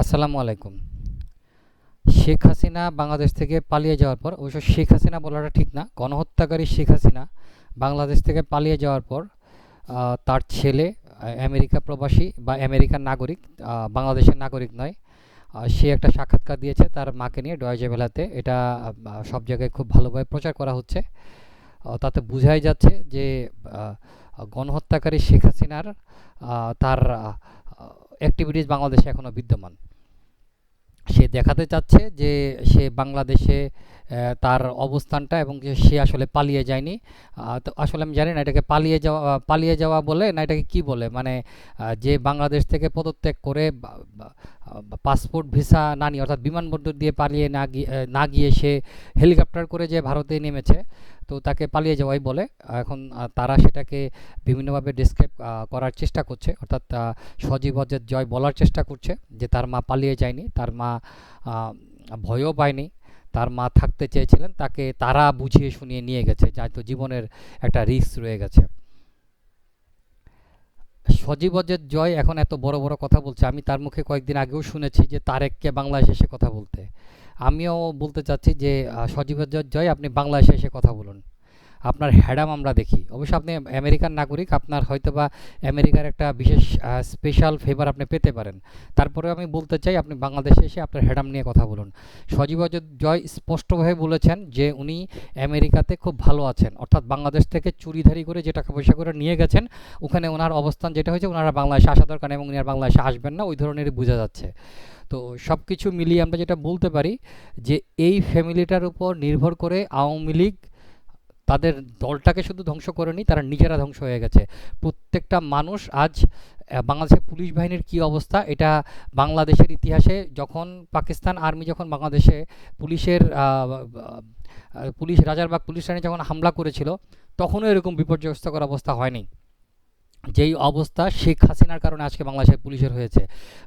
আসসালামু আলাইকুম। শেখ হাসিনা বাংলাদেশ থেকে পালিয়ে যাওয়ার পর, অবশ্য শেখ হাসিনা বলাটা ঠিক না, গণহত্যাকারী শেখ হাসিনা বাংলাদেশ থেকে পালিয়ে যাওয়ার পর তার ছেলে আমেরিকা প্রবাসী বা আমেরিকার নাগরিক বাংলাদেশের নাগরিক নয় সে একটা সাক্ষাৎকার দিয়েছে তার মাকে নিয়ে ডয়েজে ভেলাতে। এটা সব জায়গায় খুব ভালোভাবে প্রচার করা হচ্ছে। তাতে বোঝাই যাচ্ছে যে গণহত্যাকারী শেখ হাসিনার তার অ্যাক্টিভিটিস বাংলাদেশে এখনও বিদ্যমান। সে দেখাতে চাচ্ছে যে সে বাংলাদেশে তার অবস্থানটা এবং সে আসলে পালিয়ে যায়নি। তো আসলে আমি জানি না এটাকে পালিয়ে যাওয়া পালিয়ে যাওয়া বলে না এটাকে কি বলে? মানে যে বাংলাদেশ থেকে পদত্যাগ করে পাসপোর্ট, ভিসা না নিয়ে অর্থাৎ বিমানবন্দর দিয়ে পালিয়ে না গিয়ে না গিয়ে সে হেলিকপ্টার করে যে ভারতে নেমেছে তো তাকে পালিয়ে যাওয়াই বলে। এখন তারা সেটাকে বিভিন্নভাবে ডিসক্রাইব করার চেষ্টা করছে। অর্থাৎ সজীব অজের জয় বলার চেষ্টা করছে যে তার মা পালিয়ে যায়নি, তার মা ভয়ও পায়নি, তার মা থাকতে চেয়েছিলেন, তাকে তারা বুঝিয়ে শুনিয়ে নিয়ে গেছে যা তো জীবনের একটা রিস্ক রয়ে গেছে। সজীব অজের জয় এখন এত বড় বড় কথা বলছে, আমি তার মুখে কয়েকদিন আগেও শুনেছি যে তারেককে বাংলাদেশে এসে কথা বলতে। আমিও বলতে চাচ্ছি যে সজীব জয় আপনি বাংলাদেশে এসে কথা বলুন। আপনার হ্যাডাম আমরা দেখি। অবশ্য আপনি আমেরিকান নাগরিক, আপনার হয়তো বা আমেরিকার একটা বিশেষ স্পেশাল ফেভার আপনি পেতে পারেন। তারপরে আমি বলতে চাই, আপনি বাংলাদেশে এসে আপনার হ্যাডাম নিয়ে কথা বলুন। সজীব জয় স্পষ্টভাবে বলেছেন যে, উনি আমেরিকাতে খুব ভালো আছেন। অর্থাৎ বাংলাদেশ থেকে চুরিধারি করে যে টাকা পয়সা করে নিয়ে গেছেন, ওখানে ওনার অবস্থান যেটা হয়েছে, ওনারা বাংলাদেশে আসা দরকার এবং উনি আর বাংলাদেশে আসবেন না, ওই ধরনেরই বোঝা যাচ্ছে। তো সব কিছু মিলিয়ে আমরা যেটা বলতে পারি যে এই ফ্যামিলিটার উপর নির্ভর করে আওয়ামী লীগ তাদের দলটাকে শুধু ধ্বংস করেনি, তারা নিজেরা ধ্বংস হয়ে গেছে। প্রত্যেকটা মানুষ আজ বাংলাদেশের পুলিশ বাহিনীর কী অবস্থা? এটা বাংলাদেশের ইতিহাসে যখন পাকিস্তান আর্মি যখন বাংলাদেশে পুলিশের পুলিশ, রাজারবাগ পুলিশ রানী যখন হামলা করেছিল, তখনও এরকম বিপর্যস্তকর অবস্থা হয়নি। যেই অবস্থা শেখ হাসিনার কারণে আজকে বাংলাদেশের পুলিশের হয়েছে।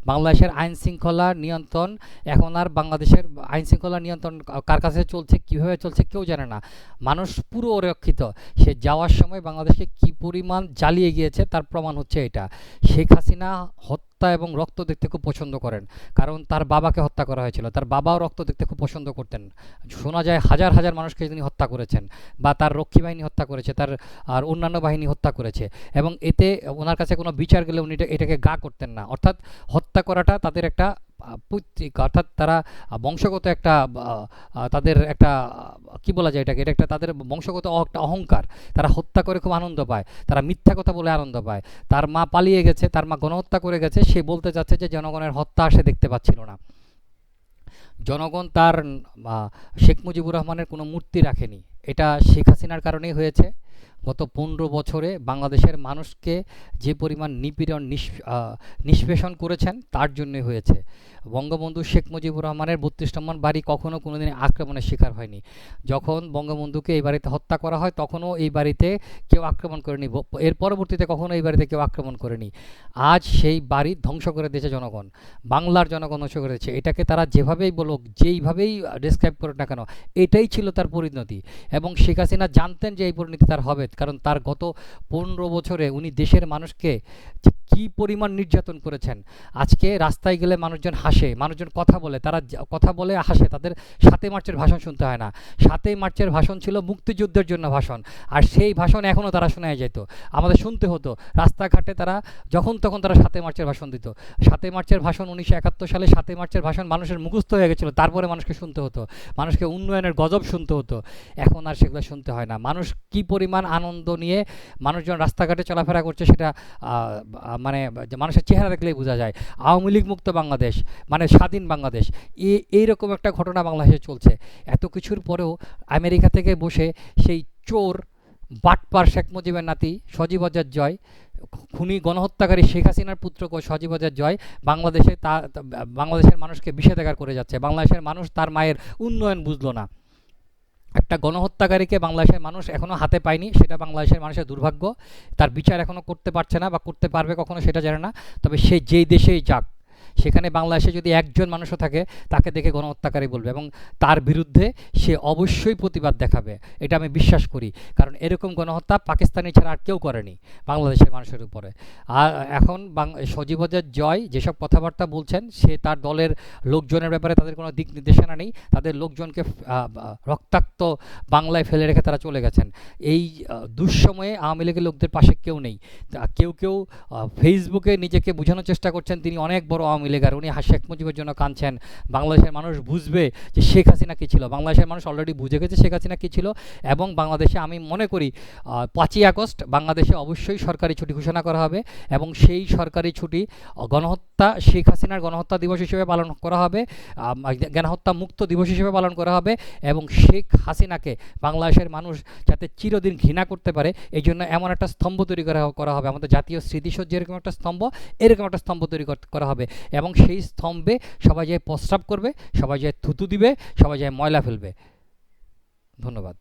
বাংলাদেশের আইন শৃঙ্খলা নিয়ন্ত্রণ এখন আর বাংলাদেশের আইন শৃঙ্খলা নিয়ন্ত্রণ কার কাছে চলছে, কীভাবে চলছে কেউ জানে না। মানুষ পুরো অরক্ষিত। সে যাওয়ার সময় বাংলাদেশকে কী পরিমাণ জ্বালিয়ে গিয়েছে তার প্রমাণ হচ্ছে এটা। শেখ হাসিনা হত্যা এবং রক্ত দেখতে খুব পছন্দ করেন। কারণ তার বাবাকে হত্যা করা হয়েছিল। তার বাবাও রক্ত দেখতে খুব পছন্দ করতেন। শোনা যায় হাজার হাজার মানুষকে তিনি হত্যা করেছেন বা তার রক্ষী বাহিনী হত্যা করেছে, তার আর অন্যান্য বাহিনী হত্যা করেছে এবং এতে ওনার কাছে কোনো বিচার গেলে উনি এটা- এটাকে গা করতেন না। অর্থাৎ হত্যা করাটা তাদের একটা পৈতৃক অর্থাৎ তারা বংশগত একটা তাদের একটা, কি বলা যায় এটাকে? এটা একটা তাদের বংশগত একটা অহংকার। তারা হত্যা করে খুব আনন্দ পায়। তারা মিথ্যা কথা বলে আনন্দ পায়। তার মা পালিয়ে গেছে, তার মা গণহত্যা করে গেছে। সে বলতে চাচ্ছে যে জনগণের হত্যা সে দেখতে পাচ্ছিল না। জনগণ তার শেখ মুজিবুর রহমানের কোনো মূর্তি রাখেনি। এটা শেখ হাসিনার কারণেই হয়েছে। গত পনেরো বছরে বাংলাদেশের মানুষকে যে পরিমাণ নিপীড়ন নিষ্পেষণ করেছেন, তার জন্যই হয়েছে। বঙ্গবন্ধু শেখ মুজিবুর রহমানের বত্রিশ নম্বর বাড়ি কখনো কোনোদিন আক্রমণের শিকার হয়নি। যখন বঙ্গবন্ধুকে এই বাড়িতে হত্যা করা হয়, তখনও এই বাড়িতে কেউ আক্রমণ করেনি। এর পরবর্তীতে কখনো এই বাড়িতে কেউ আক্রমণ করেনি। আজ সেই বাড়ি ধ্বংস করে দিয়েছে জনগণ। বাংলার জনগণ ধ্বংস করেছে এটাকে তারা যেভাবেই বলুক, যেইভাবেই ডিসক্রাইব করুক না কেন, এটাই ছিল তার পরিণতি। এবং শেখ হাসিনা জানতেন যে এই পরিণতি তার হবে। কারণ তার গত পনেরো বছরে উনি দেশের মানুষকে কী পরিমাণ নির্যাতন করেছেন। আজকে রাস্তায় গেলে মানুষজন হাসে, মানুষজন কথা বলে, তারা কথা বলে হাসে। তাদের সাতই মার্চের ভাষণ শুনতে হয় না। সাতই মার্চের ভাষণ ছিল মুক্তিযুদ্ধের জন্য ভাষণ। আর সেই ভাষণ এখনও তারা শোনা যেত। আমাদের শুনতে হতো। রাস্তাঘাটে তারা যখন তখন তারা সাতই মার্চের ভাষণ দিত। সাতই মার্চের ভাষণ উনিশশো একাত্তর সালে সাতই মার্চের ভাষণ মানুষের মুখস্থ হয়ে গেছিল। তারপরে মানুষকে শুনতে হতো। মানুষকে উন্নয়নের গজব শুনতে হতো। এখন আর সেগুলো শুনতে হয় না। মানুষ কি পরিমাণ আনন্দ নিয়ে মানুষজন রাস্তাঘাটে চলাফেরা করছে সেটা মানে মানুষের চেহারা দেখলেই বোঝা যায়। আওয়ামী লীগ মুক্ত বাংলাদেশ মানে স্বাধীন বাংলাদেশ এই এইরকম একটা ঘটনা বাংলাদেশে চলছে। এত কিছুর পরেও আমেরিকা থেকে বসে সেই চোর বাটপার শেখ মুজিবের নাতি সজীব অজার জয়, খুনি গণহত্যাকারী শেখ হাসিনার পুত্র সজীব অজার জয় বাংলাদেশে তা- বাংলাদেশের মানুষকে বিষেধাগার করে যাচ্ছে। বাংলাদেশের মানুষ তার মায়ের উন্নয়ন বুঝলো না। একটা গণহত্যাকারীকে বাংলাদেশের মানুষ এখনও হাতে পায়নি, সেটা বাংলাদেশের মানুষের দুর্ভাগ্য। তার বিচার এখনও করতে পারছে না বা করতে পারবে কখনো সেটা জানে না। তবে সে যেই দেশেই যাক সেখানে বাংলাদেশে যদি একজন মানুষও থাকে, তাকে দেখে গণহত্যাকারী বলবে এবং তার বিরুদ্ধে সে অবশ্যই প্রতিবাদ দেখাবে। এটা আমি বিশ্বাস করি। কারণ এরকম গণহত্যা পাকিস্তানি ছাড়া আর কেউ করেনি বাংলাদেশের মানুষের উপরে। আর এখন বাং সজীবদের জয় যেসব কথাবার্তা বলছেন, সে তার দলের লোকজনের ব্যাপারে তাদের কোনো দিক নির্দেশনা নেই। তাদের লোকজনকে রক্তাক্ত বাংলায় ফেলে রেখে তারা চলে গেছেন। এই দুঃসময়ে আওয়ামী লীগের লোকদের পাশে কেউ নেই। কেউ কেউ ফেসবুকে নিজেকে বোঝানোর চেষ্টা করছেন, তিনি অনেক বড় আওয়ামী লীগ আর উনি শেখ মুজিবের জন্য কাঁদছেন। বাংলাদেশের মানুষ বুঝবে যে শেখ হাসিনা কী ছিল। বাংলাদেশের মানুষ অলরেডি বুঝে গেছে শেখ হাসিনা কী ছিল এবং বাংলাদেশে আমি মনে করি পাঁচই আগস্ট বাংলাদেশে অবশ্যই সরকারি ছুটি ঘোষণা করা হবে এবং সেই সরকারি ছুটি গণহত্যা, শেখ হাসিনার গণহত্যা দিবস হিসেবে পালন করা হবে গণহত্যা মুক্ত দিবস হিসেবে পালন করা হবে এবং শেখ হাসিনাকে বাংলাদেশের মানুষ যাতে চিরদিন ঘৃণা করতে পারে, এই জন্য এমন একটা স্তম্ভ তৈরি করা করা হবে। আমাদের জাতীয় স্মৃতিসৌধ যেরকম একটা স্তম্ভ, এরকম একটা স্তম্ভ তৈরি করা হবে। এবং সেই স্তম্ভে সবাই যায় প্রস্রাব করবে, সবাই যায় থুতু দিবে, সবাই যায় ময়লা ফেলবে। ধন্যবাদ।